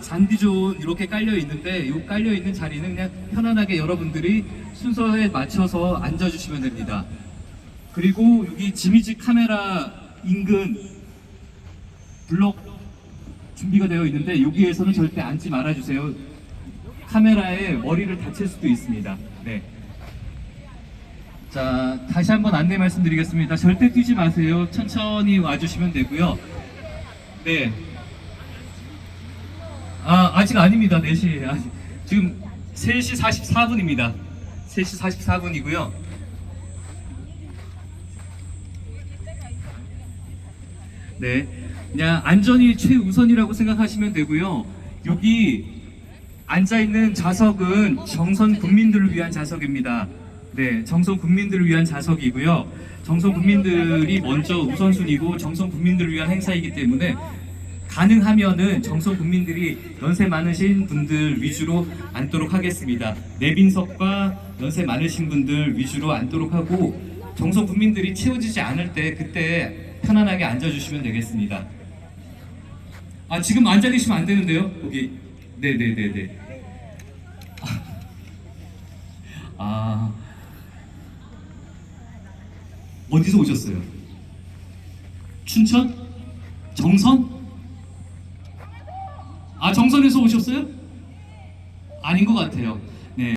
잔디 좋은 이렇게 깔려 있는데 이 깔려 있는 자리는 그냥 편안하게 여러분들이 순서에 맞춰서 앉아주시면 됩니다. 그리고 여기 지미지 카메라 인근 블록 준비가 되어 있는데 여기에서는 절대 앉지 말아주세요. 카메라에 머리를 다칠 수도 있습니다. 네. 자, 다시 한번 안내 말씀드리겠습니다. 절대 뛰지 마세요. 천천히 와주시면 되고요. 네. 아, 아직 아닙니다. 4시. 아, 지금 3시 44분입니다. 3시 44분이고요. 네. 그냥 안전이 최우선이라고 생각하시면 되고요. 여기 앉아있는 좌석은 정선 국민들을 위한 좌석입니다. 네, 정선 국민들을 위한 좌석이고요. 정선 국민들이 먼저 우선순위고 정선 국민들을 위한 행사이기 때문에 가능하면은 정선 국민들이 연세 많으신 분들 위주로 앉도록 하겠습니다. 내빈석과 연세 많으신 분들 위주로 앉도록 하고 정선 국민들이 채워지지 않을 때 그때 편안하게 앉아주시면 되겠습니다. 아 지금 앉아 계시면 안 되는데요, 여기. 네네네네. 아 어디서 오셨어요? 춘천? 정선? 아 정선에서 오셨어요? 아닌 것 같아요.